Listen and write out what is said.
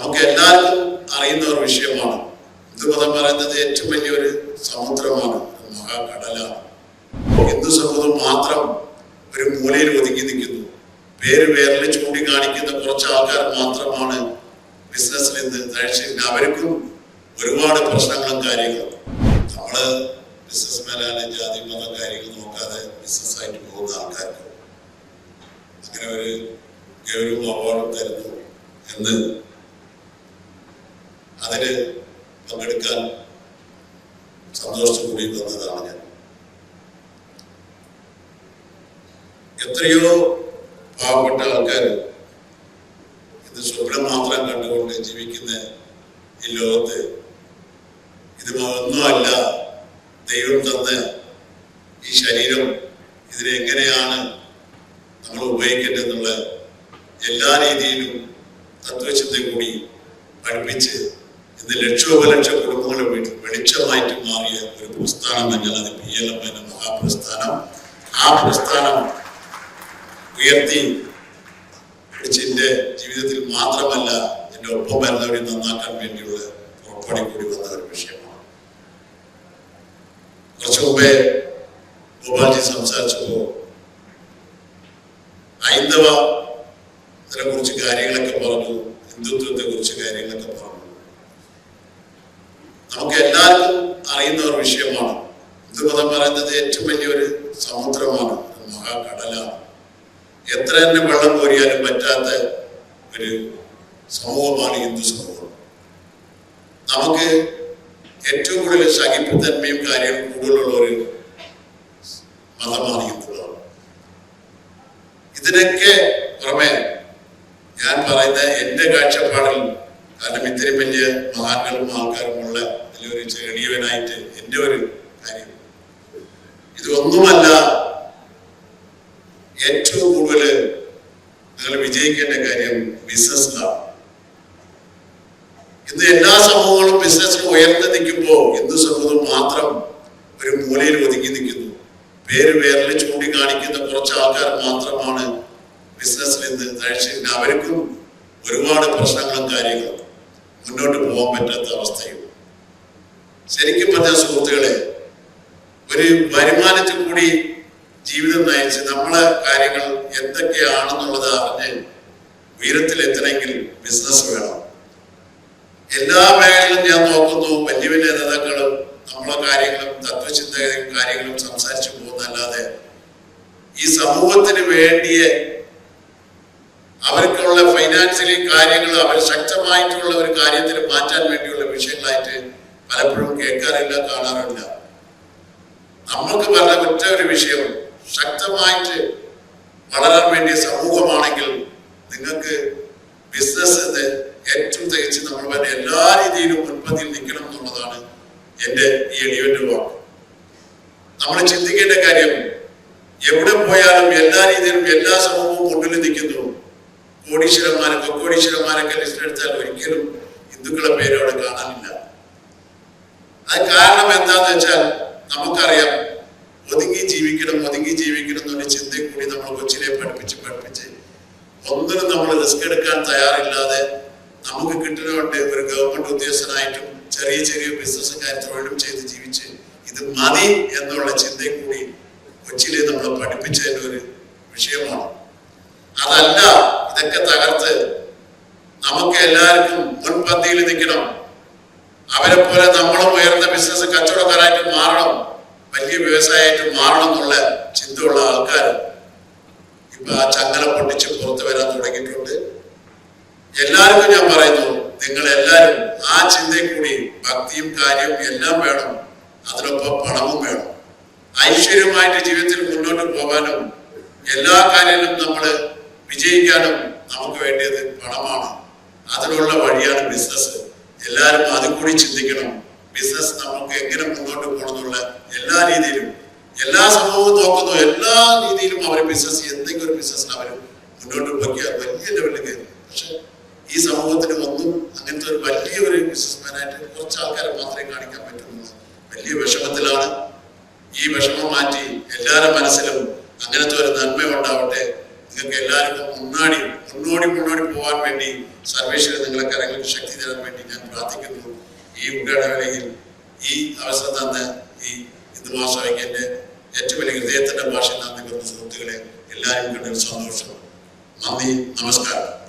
നമുക്ക് എല്ലാവർക്കും അറിയുന്ന ഒരു വിഷയമാണ്. ഹിന്ദുമതം പറയുന്നത് ഏറ്റവും വലിയൊരു സമുദ്രമാണ് മഹാകടലാണ് ഹിന്ദു സമൂഹം മാത്രം ഒരു മൂലയിൽ ഒതുങ്ങി നിൽക്കുന്നു. പേര് പേരിൽ ചൂണ്ടിക്കാണിക്കുന്ന കുറച്ച് ആൾക്കാർ മാത്രമാണ് ബിസിനസ്സിൽ നിന്ന് തഴച്ചിരിക്കുന്നത് അവർക്കും ഒരുപാട് പ്രശ്നങ്ങളും കാര്യങ്ങളും. നമ്മൾ ബിസിനസ്മാനാണ് ജാതി മതം കാര്യങ്ങൾ നോക്കാതെ ബിസിനസ്സായിട്ട് പോകുന്ന ആൾക്കാർക്ക് അങ്ങനെ ഒരു ഗൗരവം അവാർഡ് തരുന്നു എന്ന് അതിന് പങ്കെടുക്കാൻ സന്തോഷം കൂടി വന്നതാണ് ഞാൻ. എത്രയോ പാവപ്പെട്ട ആൾക്കാർ ഇത് സ്വപ്നം മാത്രം കണ്ടുകൊണ്ട് ജീവിക്കുന്ന ഈ ലോകത്ത് ഇത് ഒന്നുമല്ല ദൈവം തന്ന ഈ ശരീരം ഇതിനെ എങ്ങനെയാണ് നമ്മൾ ഉപയോഗിക്കേണ്ടതെന്നുള്ള എല്ലാ രീതിയിലും തത്വചിന്ത കൂടി പഠിപ്പിച്ച് ഇന്ന് ലക്ഷോപലക്ഷം കുടുംബങ്ങളെ വെളിച്ചമായിട്ട് മാറിയ ഒരു പ്രസ്ഥാനം തന്നെയാണ് പി എൽ എം എന്ന മഹാപ്രസ്ഥാനം. ആ പ്രസ്ഥാനം ഉയർത്തി പിടിച്ച് ജീവിതത്തിൽ മാത്രമല്ല എന്റെ ഒപ്പം വരുന്നവരെ നന്നാക്കാൻ വേണ്ടിയുള്ള പുറപ്പാടി കൂടി വന്ന ഒരു വിഷയമാണ്. കുറച്ചു മുമ്പേ ഗോപാൽജി സംസാരിച്ചപ്പോൾ ഹൈന്ദവ കുറിച്ച് കാര്യങ്ങളൊക്കെ പറഞ്ഞു ഹിന്ദുത്വത്തെ കുറിച്ച് നമുക്ക് എല്ലാവർക്കും അറിയുന്ന ഒരു വിഷയമാണ്. ഹിന്ദുമതം പറയുന്നത് ഏറ്റവും വലിയൊരു സമുദ്രമാണ് മഹാകടലാണ് എത്ര തന്നെ വെള്ളം കോരിയാലും പറ്റാത്ത ഒരു സമൂഹമാണ് ഹിന്ദു സമൂഹം. നമുക്ക് ഏറ്റവും കൂടുതൽ സഹിപ്പുതന്മയും കാര്യങ്ങളും കൂടുതലുള്ള ഒരു മതമാണ് ഹിന്ദുമതം ഇതിനൊക്കെ പുറമെ ഞാൻ പറയുന്ന എന്റെ കാഴ്ചപ്പാടിൽ കാരണം മഹാന്കളും ആൾക്കാരുമുള്ള വലിയൊരു ചെടിയവനായിട്ട് എന്റെ ഒരു കാര്യം. ഇതൊന്നുമല്ല ഏറ്റവും കൂടുതൽ നിങ്ങൾ വിജയിക്കേണ്ട കാര്യം ബിസിനസ്സിലാണ് ഇന്ന് എല്ലാ സമൂഹങ്ങളും ബിസിനസ്സിൽ ഉയർന്നു നിൽക്കുമ്പോൾ ഹിന്ദു സമൂഹം മാത്രം ഒരു മൂലയിൽ ഒതുങ്ങി നിൽക്കുന്നു. പേര് പേരിൽ ചൂണ്ടിക്കാണിക്കുന്ന കുറച്ച് ആൾക്കാർ മാത്രമാണ് ബിസിനസ്സിൽ നിന്ന് അവർക്കും ഒരുപാട് പ്രശ്നങ്ങളും കാര്യങ്ങളും. മുന്നോട്ട് പോകാൻ പറ്റാത്ത അവസ്ഥയും. ശരിക്കും പറഞ്ഞ സുഹൃത്തുക്കളെ ഒരു വരുമാനത്തിൽ കൂടി ജീവിതം നയിച്ച് നമ്മളെ കാര്യങ്ങൾ എന്തൊക്കെയാണെന്നുള്ളത് അറിഞ്ഞ് ഉയരത്തിലെത്തണമെങ്കിൽ ബിസിനസ് വേണം. എല്ലാ മേഖലയിലും ഞാൻ നോക്കുന്നു വലിയ വലിയ നേതാക്കളും നമ്മളെ കാര്യങ്ങളും തത്വചിന്തകളും കാര്യങ്ങളും സംസാരിച്ചു പോകുന്നല്ലാതെ ഈ സമൂഹത്തിന് വേണ്ടിയ അവർക്കുള്ള ഫൈനാൻഷ്യലി കാര്യങ്ങൾ അവർ ശക്തമായിട്ടുള്ള ഒരു കാര്യത്തിന് മാറ്റാൻ വേണ്ടിയുള്ള വിഷയങ്ങളായിട്ട് പലപ്പോഴും കേൾക്കാറില്ല കാണാറില്ല. നമ്മൾക്ക് പറഞ്ഞ ഒറ്റ ഒരു വിഷയം ശക്തമായിട്ട് വളരാൻ വേണ്ടിയ സമൂഹമാണെങ്കിൽ നിങ്ങൾക്ക് ബിസിനസ് ഏറ്റവും തികച്ച് നമ്മൾ വേണ്ട എല്ലാ രീതിയിലും മുൻപന്തിയിൽ നിൽക്കണം എന്നുള്ളതാണ് എന്റെ ഈ എളിയവന്റെ വാക്ക്. നമ്മൾ ചിന്തിക്കേണ്ട കാര്യം എവിടെ പോയാലും എല്ലാ രീതിയിലും എല്ലാ സമൂഹവും മുന്നിൽ കോടീശ്വരന്മാരും കൊക്കോടീശ്വരന്മാരൊക്കെ ലിസ്റ്റ് എടുത്താൽ ഒരിക്കലും ഹിന്ദുക്കളെ പേര് അവിടെ കാണാനില്ല. അത് കാരണം എന്താന്ന് വെച്ചാൽ നമുക്കറിയാം ഒതുങ്ങി ജീവിക്കണം ഒതുങ്ങി ജീവിക്കണം എന്നൊരു ചിന്തയിൽ കൂടി നമ്മൾ കൊച്ചിലെ പഠിപ്പിച്ച് പഠിപ്പിച്ച് ഒന്നിനും നമ്മൾ റിസ്ക് എടുക്കാൻ തയ്യാറില്ലാതെ നമുക്ക് കിട്ടുന്നതുകൊണ്ട് ഒരു ഗവൺമെന്റ് ഉദ്യോഗസ്ഥനായിട്ടും ചെറിയ ചെറിയ ബിസിനസ്സുകാർ തൊഴിലും ചെയ്ത് ജീവിച്ച് ഇത് മതി എന്നുള്ള ചിന്തയിൽ കൂടി കൊച്ചിയിലെ നമ്മളെ പഠിപ്പിച്ചതിന്റെ ഒരു വിഷയമാണ്. അതല്ല ഇതൊക്കെ തകർത്ത് നമുക്ക് എല്ലാവർക്കും മുൻപന്തിയിൽ നിൽക്കണം. അവരെ പോലെ നമ്മളും ഉയർന്ന ബിസിനസ് കച്ചവടക്കാരായിട്ട് മാറണം. വലിയ വ്യവസായമായിട്ട് മാറണം എന്നുള്ള ചിന്തയുള്ള ആൾക്കാർ ഇപ്പൊ ആ ചങ്ങല പൊട്ടിച്ച് പുറത്തു വരാൻ തുടങ്ങിയിട്ടുണ്ട്. എല്ലാവർക്കും ഞാൻ പറയുന്നു നിങ്ങൾ എല്ലാവരും ആ ചിന്തയിൽ കൂടി ഭക്തിയും കാര്യവും എല്ലാം വേണം. അതിനൊപ്പം പണവും വേണം. ഐശ്വര്യമായിട്ട് ജീവിതത്തിൽ മുന്നോട്ട് പോകാനും എല്ലാ കാര്യങ്ങളും നമ്മൾ വിജയിക്കാനും നമുക്ക് വേണ്ടിയത് പണമാണ്. അതിനുള്ള വഴിയാണ് ബിസിനസ് എല്ലാവരും അതും കൂടി ചിന്തിക്കണം. ബിസിനസ് നമുക്ക് എങ്ങനെ മുന്നോട്ട് പോകണമെന്നുള്ള എല്ലാ രീതിയിലും എല്ലാ സമൂഹവും നോക്കുന്നു. എല്ലാ രീതിയിലും അവർ ബിസിനസ് എന്തെങ്കിലും ഒരു അവർ മുന്നോട്ട് പോക്കിയ വലിയ ലെവലിൽ കയറി. പക്ഷെ ഈ സമൂഹത്തിന് ഒന്നും അങ്ങനത്തെ ഒരു വലിയ ഒരു ബിസിനസ്മാനായിട്ട് കുറച്ച് ആൾക്കാരെ മാത്രമേ കാണിക്കാൻ പറ്റുന്നുള്ളൂ. വലിയ വിഷമത്തിലാണ്. ഈ വിഷമം മാറ്റി എല്ലാവരുടെ മനസ്സിലും അങ്ങനത്തെ ഒരു നന്മ ഉണ്ടാവട്ടെ. നിങ്ങൾക്ക് എല്ലാവർക്കും മുന്നാടി മുന്നോടി മുന്നോടി പോകാൻ വേണ്ടി സർവേശ്വരൻ നിങ്ങളെ കരങ്ങൾക്ക് ശക്തി തരാൻ വേണ്ടി ഞാൻ പ്രാർത്ഥിക്കുന്നു. ഈ ഉദ്ഘാടനവേളയിൽ ഈ അവസരം തന്ന ഈ ഹിന്ദു എന്റെ ഏറ്റവും വലിയ ഹൃദയത്തിന്റെ ഭാഷ നന്ദി പറഞ്ഞ സുഹൃത്തുക്കളെ. എല്ലാവരും കണ്ടൊരു സന്തോഷം. നന്ദി നമസ്കാരം.